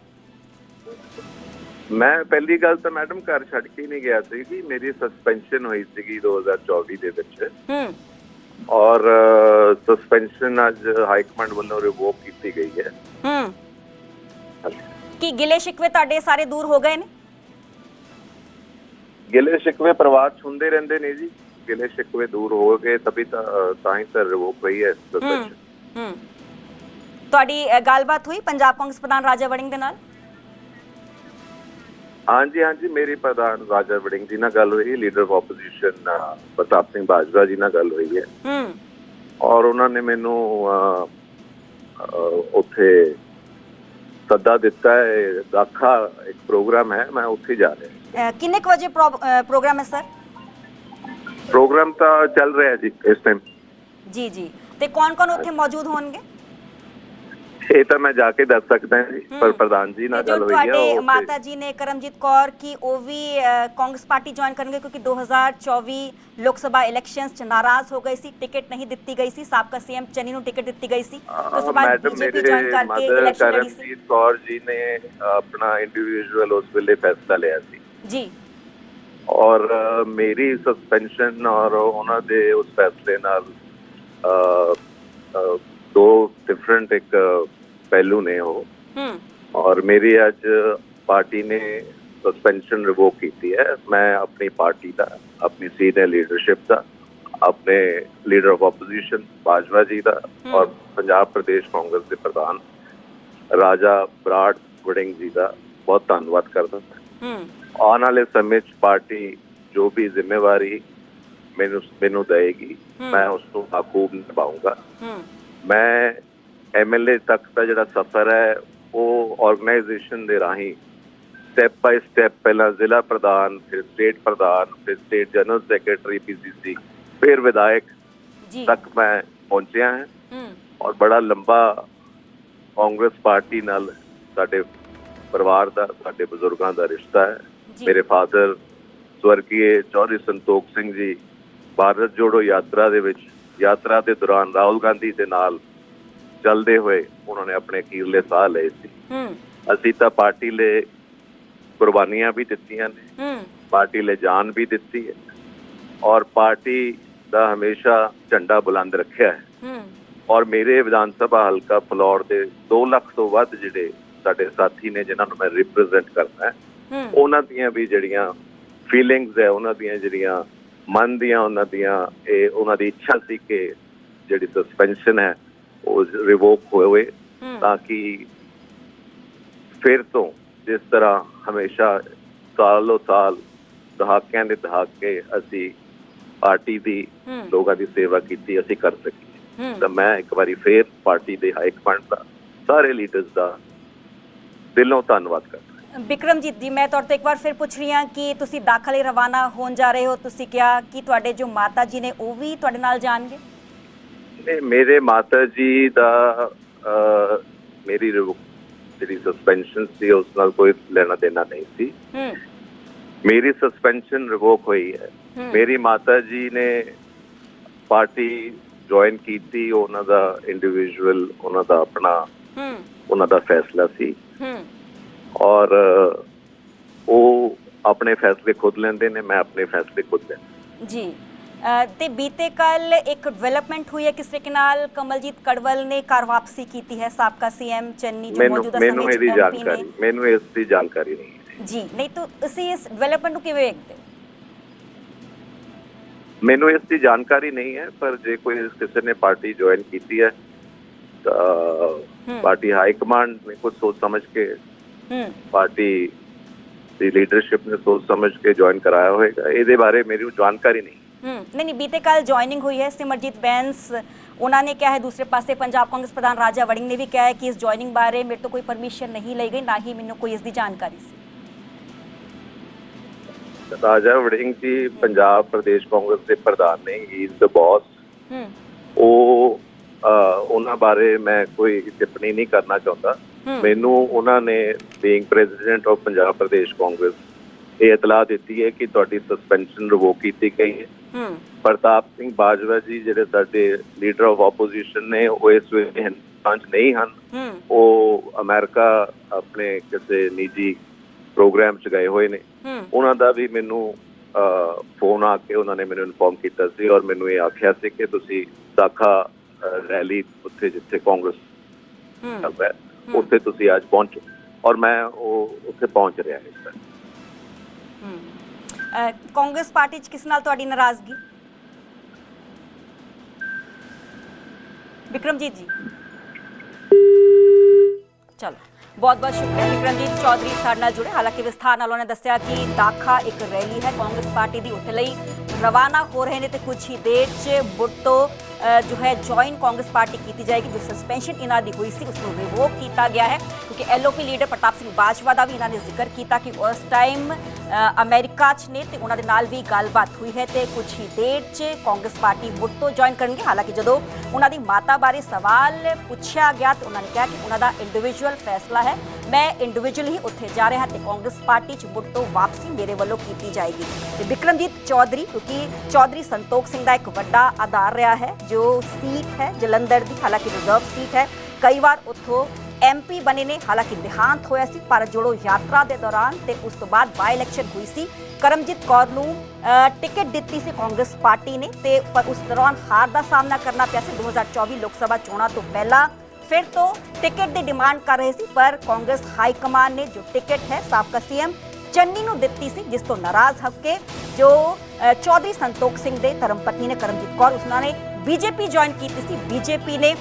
ਮੈਂ ਪਹਿਲੀ ਗੱਲ ਤਾਂ ਮੈਡਮ ਘਰ ਛੱਡ ਕੇ ਹੀ ਨਹੀਂ ਗਿਆ ਸੀ ਕਿ ਮੇਰੀ ਸਸਪੈਂਸ਼ਨ ਹੋਈ ਸੀਗੀ 2024 ਦੇ ਵਿੱਚ। ਹੂੰ। ਔਰ ਸਸਪੈਂਸ਼ਨ ਅੱਜ ਹਾਈ ਕਮਾਂਡ ਵੱਲੋਂ ਰਿਵੋਕ ਕੀਤੀ ਗਈ ਹੈ। ਹੂੰ। ਕੀ ਗਿਲੇ ਸ਼ਿਕਵੇ ਤੁਹਾਡੇ ਸਾਰੇ ਦੂਰ ਹੋ ਗਏ ਨੇ? ਗਿਲੇ ਸ਼ਿਕਵੇ ਪਰਿਵਾਰ 'ਚ ਹੁੰਦੇ ਰਹਿੰਦੇ ਨੇ ਜੀ। ਗਿਲੇ ਸ਼ਿਕਵੇ ਦੂਰ ਹੋ ਗਏ ਤभी ਤਾਂ ਅ, ਤਾਂ ਹੀ ਤਾਂ ਰਿਵੋਕ ਹੋਈ ਹੈ ਹੂੰ ਸਸਪੈਂਸ਼ਨ ਹੂੰ। ਤੁਹਾਡੀ ਅ, ਗੱਲਬਾਤ ਹੋਈ ਪੰਜਾਬ ਕਾਂਗਰਸ ਪ੍ਰਧਾਨ ਰਾਜਾ ਵੜਿੰਗ ਦੇ ਨਾਲ? ਹਾਂਜੀ ਹਾਂਜੀ ਮੇਰੀ ਪ੍ਰਧਾਨ ਰਾਜਾ ਵੜਿੰਗ ਜੀ ਨਾਲ ਗੱਲ ਹੋਈ leader of opposition Partap Singh Bajwa ji ਨਾਲ ਗੱਲ ਹੋਈ ਹੈ। ਹੂੰ। ਔਰ ਉਹਨਾਂ ਨੇ ਮੈਨੂੰ ਉੱਥੇ ਸੱਦਾ ਦਿੱਤਾ ਹੈ ਦਾਖਾ ਇੱਕ ਪ੍ਰੋਗਰਾਮ ਹੈ ਮੈਂ ਉੱਥੇ ਜਾ ਰਿਹਾ ਕਿੰਨੇ ਕੁ ਵਜੇ ਪ੍ਰੋਗਰਾਮ ਹੈ ਸਰ? ਪ੍ਰੋਗਰਾਮ ਤਾਂ ਚੱਲ ਰਿਹਾ ਜੀ ਇਸ ਟਾਈਮ ਜੀ ਜੀ। ਤੇ ਕੌਣ ਕੌਣ ਉੱਥੇ ਮੌਜੂਦ ਹੋਣਗੇ? ਇਹ ਤਾਂ ਮੈਂ ਜਾ ਕੇ ਦੱਸ ਸਕਦਾ ਜੀ ਪਰ। ਪ੍ਰਧਾਨ ਜੀ ਨਾਲ ਗੱਲ ਹੋਈ ਹੈ ਤੁਹਾਡੇ ਮਾਤਾ ਜੀ ਨੇ ਕਰਮਜੀਤ ਕੌਰ ਕੀ ਉਹ ਵੀ ਕਾਂਗਰਸ ਪਾਰਟੀ ਜੁਆਇਨ ਕਰਨਗੇ ਕਿਉਂਕਿ 2024 ਲੋਕ ਸਭਾ ਇਲੈਕਸ਼ਨਸ ਚ ਨਾਰਾਜ਼ ਹੋ ਗਏ ਸੀ ਟਿਕਟ ਨਹੀਂ ਦਿੱਤੀ ਗਈ ਸੀ ਸਾਬਕਾ ਸੀਐਮ ਚੰਨੀ ਨੂੰ ਟਿਕਟ ਦਿੱਤੀ ਗਈ ਸੀ। ਉਸ ਤੋਂ ਬਾਅਦ ਬੀਜੇਪੀ ਮੇਰੇ ਜੁਆਇਨ ਕਰਕੇ ਇਲੈਕਸ਼ਨ ਲੜੀ ਸੀ। ਕਰਮਜੀਤ ਕੌਰ ਜੀ ਨੇ ਆਪਣਾ ਇੰਡੀਵਿਜੂਅਲ ਉਸ ਵੇਲੇ ਫੈਸਲਾ ਲਿਆ ਸੀ। ਜੀ। ਔਰ ਮੇਰੀ ਸਸਪੈਂਸ਼ਨ ਔਰ ਉਹਨਾਂ ਦੇ ਉਸ ਫੈਸਲੇ ਨਾਲ ਡਿਫਰੈਂਟ ਇੱਕ ਪਹਿਲੂ ਨੇ ਉਹ। ਹੂੰ। ਔਰ ਮੇਰੀ ਅੱਜ ਪਾਰਟੀ ਨੇ ਸਸਪੈਂਸ਼ਨ ਰਿਵੋਕ ਕੀਤੀ ਹੈ। ਮੈਂ ਆਪਣੀ ਪਾਰਟੀ ਦਾ ਆਪਣੀ ਸੀਨੀਅਰ ਲੀਡਰਸ਼ਿਪ ਦਾ ਆਪਣੇ ਲੀਡਰ ਆਫ ਆਪੋਜੀਸ਼ਨ ਬਾਜਵਾ ਜੀ ਦਾ ਔਰ ਪੰਜਾਬ ਪ੍ਰਦੇਸ਼ ਕਾਂਗਰਸ ਦੇ ਪ੍ਰਧਾਨ ਰਾਜਾ ਬਰਾੜ ਵੜਿੰਗ ਜੀ ਦਾ ਬਹੁਤ ਧੰਨਵਾਦ ਕਰਦਾ ਹਾਂ। ਆਉਣ ਵਾਲੇ ਸਮੇਂ 'ਚ ਪਾਰਟੀ ਜੋ ਵੀ ਜ਼ਿੰਮੇਵਾਰੀ ਮੈਨੂੰ ਮੈਨੂੰ ਹਮ। ਮੈਂ ਉਸ ਨੂੰ ਬਾਖੂਬ ਨਿਭਾਊਂਗਾ। ਹੂੰ। ਮੈਂ ਐਮਐਲਏ ਤੱਕ ਦਾ ਜਿਹੜਾ ਸਫ਼ਰ ਹੈ ਉਹ ਆਰਗੇਨਾਈਜੇਸ਼ਨ ਦੇ ਰਾਹੀਂ ਸਟੈਪ ਬਾਈ ਸਟੈਪ ਪਹਿਲਾਂ ਜ਼ਿਲ੍ਹਾ ਪ੍ਰਧਾਨ ਫਿਰ ਸਟੇਟ ਪ੍ਰਧਾਨ ਫਿਰ ਸਟੇਟ ਜਨਰਲ ਸੈਕਟਰੀ ਪੀਸੀਸੀ ਫਿਰ ਵਿਧਾਇਕ ਜੀ। ਤੱਕ ਮੈਂ ਪਹੁੰਚਿਆ ਹਾਂ। ਔਰ ਬੜਾ ਲੰਬਾ ਕਾਂਗਰਸ ਪਾਰਟੀ ਨਾਲ ਸਾਡੇ ਪਰਿਵਾਰ ਦਾ ਸਾਡੇ ਬਜ਼ੁਰਗਾਂ ਦਾ ਰਿਸ਼ਤਾ ਹੈ। ਮੇਰੇ ਫਾਦਰ ਸਵਰਗੀਏ ਚੌਧਰੀ ਸੰਤੋਖ ਸਿੰਘ ਜੀ ਭਾਰਤ ਜੋੜੋ ਯਾਤਰਾ ਦੇ ਵਿੱਚ ਯਾਤਰਾ ਦੇ ਦੌਰਾਨ ਰਾਹੁਲ ਗਾਂਧੀ ਦੇ ਨਾਲ ਚੱਲਦੇ ਹੋਏ ਉਹਨਾਂ ਨੇ ਆਪਣੇ ਅਖੀਰਲੇ ਸਾਹ ਲਏ ਸੀ। ਹੂੰ। ਅਸੀਂ ਤਾਂ ਪਾਰਟੀ ਲਈ ਕੁਰਬਾਨੀਆਂ ਵੀ ਦਿੱਤੀਆਂ ਨੇ। ਹੂੰ। ਪਾਰਟੀ ਲਈ ਜਾਨ ਵੀ ਦਿੱਤੀ ਹੈ। ਔਰ ਪਾਰਟੀ ਦਾ ਹਮੇਸ਼ਾ ਝੰਡਾ ਬੁਲੰਦ ਰੱਖਿਆ ਹੈ। ਹੂੰ। ਔਰ ਮੇਰੇ ਵਿਧਾਨ ਸਭਾ ਹਲਕਾ ਫਲੋਰ ਦੇ 2 ਲੱਖ ਤੋਂ ਵੱਧ ਜਿਹੜੇ ਸਾਡੇ ਸਾਥੀ ਨੇ ਜਿਨ੍ਹਾਂ ਨੂੰ ਮੈਂ ਰਿਪਰੈਜ਼ੈਂਟ ਹੈ ਹੂੰ। ਉਹਨਾਂ ਦੀਆਂ ਵੀ ਜਿਹੜੀਆਂ ਫੀਲਿੰਗਸ ਹੈ ਉਹਨਾਂ ਦੀਆਂ ਜਿਹੜੀਆਂ ਮਨ ਦੀਆਂ ਉਹਨਾਂ ਦੀਆਂ ਇਹ ਉਹਨਾਂ ਦੀ ਇੱਛਾ ਸੀ ਕਿ ਜਿਹੜੀ ਸਸਪੈਂਸ਼ਨ ਹੈ ਰਿਵੋਕ ਹੋਵੇ ਹੂੰ। ਤਾਂ ਕਿ ਫਿਰ ਤੋਂ ਜਿਸ ਤਰ੍ਹਾਂ ਹਮੇਸ਼ਾ ਸਾਲੋ ਸਾਲ ਦਹਾਕਿਆਂ ਦੇ ਦਹਾਕੇ ਅਸੀਂ ਪਾਰਟੀ ਦੀ ਲੋਕਾਂ ਦੀ ਸੇਵਾ ਕੀਤੀ ਅਸੀਂ ਕਰ ਸਕੀਏ ਹੂੰ। ਤਾਂ ਮੈਂ ਇੱਕ ਵਾਰੀ ਫੇਰ ਪਾਰਟੀ ਦੇ ਹਾਈ ਕਮਾਂਡ ਦਾ ਸਾਰੇ ਲੀਡਰਸ ਦਾ ਦਿਲੋਂ ਧੰਨਵਾਦ ਕਰਦਾ ਬਿਕਰਮਜੀਤ ਜੀ ਮੈਂ ਤੁਹਾਡੇ ਤੋਂ ਇੱਕ ਵਾਰ ਫਿਰ ਪੁੱਛ ਰਹੀ ਹਾਂ ਕਿ ਤੁਸੀਂ ਦਾਖਲੇ ਰਵਾਨਾ ਹੋਣ ਜਾ ਰਹੇ ਹੋ। ਤੁਸੀਂ ਕਿਹਾ ਕਿ ਤੁਹਾਡੇ ਜੋ ਮਾਤਾ ਜੀ ਨੇ ਉਹ ਵੀ ਤੁਹਾਡੇ ਨਾਲ ਜਾਣਗੇ? ਨਹੀਂ ਮੇਰੇ ਮਾਤਾ ਜੀ ਦਾ ਮੇਰੀ ਜਿਹੜੀ ਸਸਪੈਂਸ਼ਨ ਸੀ ਉਸ ਨਾਲ ਕੋਈ ਲੈਣਾ ਦੇਣਾ ਨਹੀਂ ਸੀ। ਹੂੰ। ਮੇਰੀ ਸਸਪੈਂਸ਼ਨ ਰਿਵੋਕ ਹੋਈ ਹੈ। ਮੇਰੀ ਮਾਤਾ ਜੀ ਨੇ ਪਾਰਟੀ ਜੁਆਇਨ ਕੀਤੀ ਉਹਨਾਂ ਦਾ ਇੰਡੀਵਿਜੂਅਲ ਉਹਨਾਂ ਦਾ ਆਪਣਾ ਹੂੰ। ਉਹਨਾਂ ਦਾ ਫੈਸਲਾ ਸੀ। ਹੂੰ। ਔਰ ਉਹ ਆਪਣੇ ਫੈਸਲੇ ਖੁਦ ਲੈਂਦੇ ਨੇ ਮੈਂ ਆਪਣੇ ਫੈਸਲੇ ਖੁਦ ਲੈਂਦਾ। ਜੀ। ਤੇ ਬੀਤੇ ਕੱਲ ਇੱਕ ਡਿਵੈਲਪਮੈਂਟ ਹੋਈ ਹੈ ਕਿਸ ਤਰੀਕੇ ਨਾਲ ਕਮਲਜੀਤ ਕੜਵਲ ਨੇ ਘਰ ਵਾਪਸੀ ਕੀਤੀ ਹੈ? ਸਾਬਕਾ ਸੀਐਮ ਚੰਨੀ ਜੋ ਮੈਨੂੰ ਮੌਜੂਦਾ ਮੈਨੂੰ ਸਮੇਂ ਇਹਦੀ ਚ MP ਜਾਣਕਾਰੀ ਮੈਨੂੰ ਇਸ ਦੀ ਜਾਣਕਾਰੀ ਨਹੀਂ ਹੈ ਜੀ। ਨਹੀਂ ਤਾਂ ਤੁਸੀਂ ਇਸ ਡਿਵੈਲਪਮੈਂਟ ਨੂੰ ਕਿਵੇਂ ਵੇਖਦੇ ਹੋ? ਮੈਨੂੰ ਇਸ ਦੀ ਜਾਣਕਾਰੀ ਨਹੀਂ ਹੈ ਪਰ ਜੇ ਕੋਈ ਕਿਸੇ ਨੇ ਪਾਰਟੀ ਜੁਆਇਨ ਕੀਤੀ ਹੈ ਤਾਂ। ਪਾਰਟੀ ਹਾਈ ਕਮਾਂਡ ਨੇ ਕੁਝ ਸੋਚ ਸਮਝ ਕੇ ਹੂੰ। ਪਾਰਟੀ ਦੀ ਲੀਡਰਸ਼ਿਪ ਨੇ ਸੋਚ ਸਮਝ ਕੇ ਜੁਆਇਨ ਕਰਾਇਆ ਹੋਵੇਗਾ ਇਹਦੇ ਬਾਰੇ ਮੇਰੀ ਜਾਣਕਾਰੀ ਨਹੀਂ ਨਹੀਂ ਨਹੀਂ ਬੀਤੇ ਕੱਲ ਜੁਆਇਨਿੰਗ ਹੋਈ ਹੈ ਸਿਮਰਜੀਤ ਬੈਂਸ। ਉਹਨਾਂ ਨੇ ਕਿਹਾ ਹੈ ਦੂਸਰੇ ਪਾਸੇ ਪੰਜਾਬ ਕਾਂਗਰਸ ਪ੍ਰਧਾਨ ਰਾਜਾ ਵੜਿੰਗ ਨੇ ਵੀ ਕਿਹਾ ਹੈ ਕਿ ਇਸ ਜੁਆਇਨਿੰਗ ਬਾਰੇ ਮੇਰੇ ਤੋਂ ਕੋਈ ਪਰਮਿਸ਼ਨ ਨਹੀਂ ਲਈ ਗਈ ਨਾ ਹੀ ਮੈਨੂੰ ਕੋਈ ਇਸ ਦੀ ਜਾਣਕਾਰੀ ਸੀ। ਰਾਜਾ ਵੜਿੰਗ ਜੀ ਪੰਜਾਬ ਪ੍ਰਦੇਸ਼ ਕਾਂਗਰਸ ਦੇ ਪ੍ਰਧਾਨ ਨੇ ਹੀ ਇਜ਼ ਦ ਬਾਸ ਉਹ ਉਹਨਾਂ ਬਾਰੇ ਮੈਂ ਕੋਈ ਟਿੱਪਣੀ ਨਹੀਂ ਕਰਨਾ ਚਾਹੁੰਦਾ। ਮੈਨੂੰ ਉਹਨਾਂ ਨੇ being president of Punjab Pradesh Congress ਇਹ ਇਤਲਾਹ ਦਿੱਤੀ ਹੈ ਕਿ ਤੁਹਾਡੀ ਸਸਪੈਂਸ਼ਨ ਰਿਵੋਕ ਕੀਤੀ ਗਈ ਹੂੰ। ਪ੍ਰਤਾਪ ਸਿੰਘ ਬਾਜਵਾ ਜੀ ਜਿਹੜੇ ਸਾਡੇ ਲੀਡਰ ਆਫ ਆਪੋਜੀਸ਼ਨ ਨੇ ਉਹ ਇਸ ਵੇਲੇ ਹਿੰਦੁਸਤਾਨ 'ਚ ਨਹੀਂ ਹਨ। ਹੂੰ। ਉਹ ਅਮਰੀਕਾ ਆਪਣੇ ਕਿਸੇ ਨਿੱਜੀ ਪ੍ਰੋਗਰਾਮ 'ਚ ਗਏ ਹੋਏ ਨੇ। ਹੂੰ। ਉਹਨਾਂ ਦਾ ਵੀ ਮੈਨੂੰ ਫੋਨ ਆ ਕੇ ਉਹਨਾਂ ਨੇ ਮੈਨੂੰ ਇਨਫੋਰਮ ਕੀਤਾ ਸੀ ਔਰ ਮੈਨੂੰ ਇਹ ਆਖਿਆ ਸੀ ਕਿ ਤੁਸੀਂ ਦਾਖਾ ਰੈਲੀ ਉੱਥੇ ਜਿੱਥੇ ਕਾਂਗਰਸ ਹੂੰ। ਹੈ, ਉੱਥੇ ਤੁਸੀਂ ਅੱਜ ਪਹੁੰਚੋ ਔਰ ਮੈਂ ਉਹ ਉੱਥੇ ਪਹੁੰਚ ਰਿਹਾ ਇਸ ਟਾਈਮ ਕਾਂਗਰਸ ਪਾਰਟੀ 'ਚ ਕਿਸ ਨਾਲ ਤੁਹਾਡੀ ਨਾਰਾਜ਼ਗੀ ਵਿਕਰਮਜੀਤ ਜੀ ਚਲੋ ਬਹੁਤ ਬਹੁਤ ਸ਼ੁਕਰੀਆ ਵਿਕਰਮਜੀਤ ਚੌਧਰੀ ਸਾਡੇ ਨਾਲ ਜੁੜੇ ਹਾਲਾਂਕਿ ਵਿਸਥਾਰ ਨਾਲ ਉਹਨੇ ਦੱਸਿਆ ਕਿ ਦਾਖਾ ਇੱਕ ਰੈਲੀ ਹੈ ਕਾਂਗਰਸ ਪਾਰਟੀ ਦੀ ਉੱਥੇ ਲਈ ਰਵਾਨਾ ਹੋ ਰਹੇ ਨੇ ਤੇ ਕੁਝ ਹੀ ਦੇਰ 'ਚ ਬੁੱਟੋ ਅ, ਜੋ ਹੈ ਜੁਆਇਨ ਕਾਂਗਰਸ ਪਾਰਟੀ ਕੀਤੀ ਜਾਏਗੀ ਜੋ ਸਸਪੈਂਸ਼ਨ ਇਹਨਾਂ ਦੀ ਹੋਈ ਸੀ ਉਸ ਨੂੰ ਰਿਵੋਕ ਕੀਤਾ ਗਿਆ ਹੈ ਕਿਉਂਕਿ ਐਲਓਪੀ ਲੀਡਰ ਪ੍ਰਤਾਪ ਸਿੰਘ ਬਾਜਵਾ ਦਾ ਵੀ ਇਹਨਾਂ ਨੇ ਜ਼ਿਕਰ ਕੀਤਾ ਕਿ ਉਸ ਟਾਈਮ ਅਮਰੀਕਾ 'ਚ ਨੇ ਤੇ ਉਹਨਾਂ ਦੇ ਨਾਲ ਵੀ ਗੱਲਬਾਤ ਹੋਈ ਹੈ ਤੇ ਕੁਝ ਹੀ ਦੇਰ 'ਚ ਕਾਂਗਰਸ ਪਾਰਟੀ ਬੁੱਟੋ ਜੁਆਇਨ ਕਰਨਗੇ। ਹਾਲਾਂਕਿ ਜਦੋਂ ਉਹਨਾਂ ਦੀ ਮਾਤਾ ਬਾਰੇ ਸਵਾਲ ਪੁੱਛਿਆ ਗਿਆ ਤੇ ਉਹਨਾਂ ਨੇ ਕਿਹਾ ਕਿ ਉਹਨਾਂ ਦਾ ਇੰਡੀਵਿਜੂਅਲ ਫੈਸਲਾ ਹੈ। ਮੈਂ ਇੰਡੀਵਿਜੂਅਲ ਹੀ ਉੱਥੇ ਜਾ ਰਿਹਾ ਤੇ ਕਾਂਗਰਸ ਪਾਰਟੀ 'ਚ ਬੁੱਟੋ ਵਾਪਸੀ ਮੇਰੇ ਵੱਲੋਂ ਕੀਤੀ ਜਾਏਗੀ। ਤੇ ਵਿਕਰਮਜੀਤ ਚੌਧਰੀ, ਕਿਉਂਕਿ ਚੌਧਰੀ ਸੰਤੋਖ ਸਿੰਘ ਦਾ ਇੱਕ ਵੱਡਾ ਆਧਾਰ ਰਿਹਾ ਹੈ, ਜੋ ਸੀਟ ਹੈ ਜਲੰਧਰ ਦੀ, ਹਾਲਾਂਕਿ ਰਿਜ਼ਰਵ ਸੀਟ ਹੈ। ਕਈ ਵਾਰ ਉੱਥੋਂ ਐਮਪੀ ਬਣੇ ਨੇ। ਹਾਲਾਂਕਿ ਦੇਹਾਂਤ ਹੋਇਆ ਸੀ ਪਰ ਜੋੜੋ ਯਾਤਰਾ ਦੇ ਦੌਰਾਨ ਤੇ ਉਸ ਤੋਂ ਬਾਅਦ ਬਾਈ ਇਲੈਕਸ਼ਨ ਹੋਈ ਸੀ। ਕਰਮਜੀਤ ਕੌਰ ਨੂੰ ਟਿਕਟ ਦਿੱਤੀ ਸੀ ਕਾਂਗਰਸ ਪਾਰਟੀ ਨੇ ਤੇ ਪਰ ਉਸ ਦੌਰਾਨ ਹਾਰ ਦਾ ਸਾਹਮਣਾ ਕਰਨਾ ਪਿਆ ਸੀ। 2024 ਲੋਕ ਸਭਾ ਚੋਣਾਂ ਤੋਂ ਪਹਿਲਾਂ ਫਿਰ ਤੋਂ ਟਿਕਟ ਦੀ ਡਿਮਾਂਡ ਕਰ ਰਹੇ ਸੀ ਪਰ ਕਾਂਗਰਸ ਹਾਈ ਕਮਾਨ ਨੇ ਜੋ ਟਿਕਟ ਹੈ ਸਾਬਕਾ ਸੀਐਮ ਚੰਨੀ ਨੂੰ ਦਿੱਤੀ ਸੀ ਜਿਸ ਤੋਂ ਨਾਰਾਜ਼ ਹੋ ਕੇ ਜੋ ਅ, ਚੌਧਰੀ ਸੰਤੋਖ ਸਿੰਘ ਦੇ ਧਰਮਪਤਨੀ ਨੇ ਕਰਮਜੀਤ ਕੌਰ ਉਹਨਾਂ ਨੇ ਬੀਜੇਪੀ ਜੁਆਇਨ ਕੀਤੀ ਸੀ। ਬੀਜੇਪੀ ਨੇ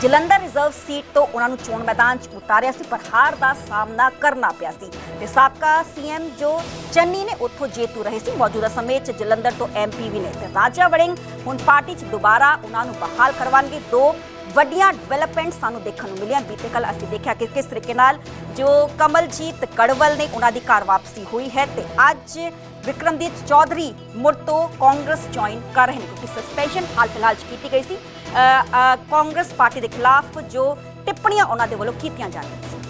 ਜਲੰਧਰ ਰਿਜ਼ਰਵ ਸੀਟ ਤੋਂ ਉਹਨਾਂ ਨੂੰ ਚੋਣ ਮੈਦਾਨ 'ਚ ਉਤਾਰਿਆ ਸੀ, ਪਰ ਹਾਰ ਦਾ ਸਾਹਮਣਾ ਕਰਨਾ ਪਿਆ ਸੀ। ਤੇ ਸਾਬਕਾ ਸੀਐਮ ਜੋ ਚੰਨੀ ਨੇ ਉੱਥੋਂ ਜੇਤੂ ਰਹੇ ਸੀ, ਮੌਜੂਦਾ ਸਮੇਂ 'ਚ ਜਲੰਧਰ ਤੋਂ ਐਮਪੀ ਵੀ ਨੇ। ਤੇ ਰਾਜਾ ਵੜਿੰਗ ਹੁਣ ਪਾਰਟੀ 'ਚ ਦੁਬਾਰਾ ਉਹਨਾਂ ਨੂੰ ਬਹਾਲ ਕਰਵਾਉਣਗੇ ਦੋ ਵੱਡੀਆਂ ਡਿਵੈਲਪਮੈਂਟ ਸਾਨੂੰ ਦੇਖਣ ਨੂੰ ਮਿਲੀਆਂ। ਬੀਤੇ ਕੱਲ ਅਸੀਂ ਦੇਖਿਆ ਕਿ ਕਿਸ ਤਰੀਕੇ ਨਾਲ ਜੋ ਕਮਲਜੀਤ ਕੜਵਲ ਨੇ ਉਹਨਾਂ ਦੀ ਘਰ ਵਾਪਸੀ ਹੋਈ ਹੈ ਤੇ ਅੱਜ ਵਿਕਰਮਜੀਤ ਚੌਧਰੀ ਮੁੜ ਤੋਂ ਕਾਂਗਰਸ ਜੁਆਇਨ ਕਰ ਰਹੇ ਨੇ, ਕਿਉਂਕਿ ਸਸਪੈਂਸ਼ਨ ਹਾਲ ਫਿਲਹਾਲ 'ਚ ਕੀਤੀ ਗਈ ਸੀ। ਕਾਂਗਰਸ ਪਾਰਟੀ ਦੇ ਖਿਲਾਫ ਜੋ ਟਿੱਪਣੀਆਂ ਉਹਨਾਂ ਦੇ ਵੱਲੋਂ ਕੀਤੀਆਂ ਜਾ ਰਹੀਆਂ ਸੀ।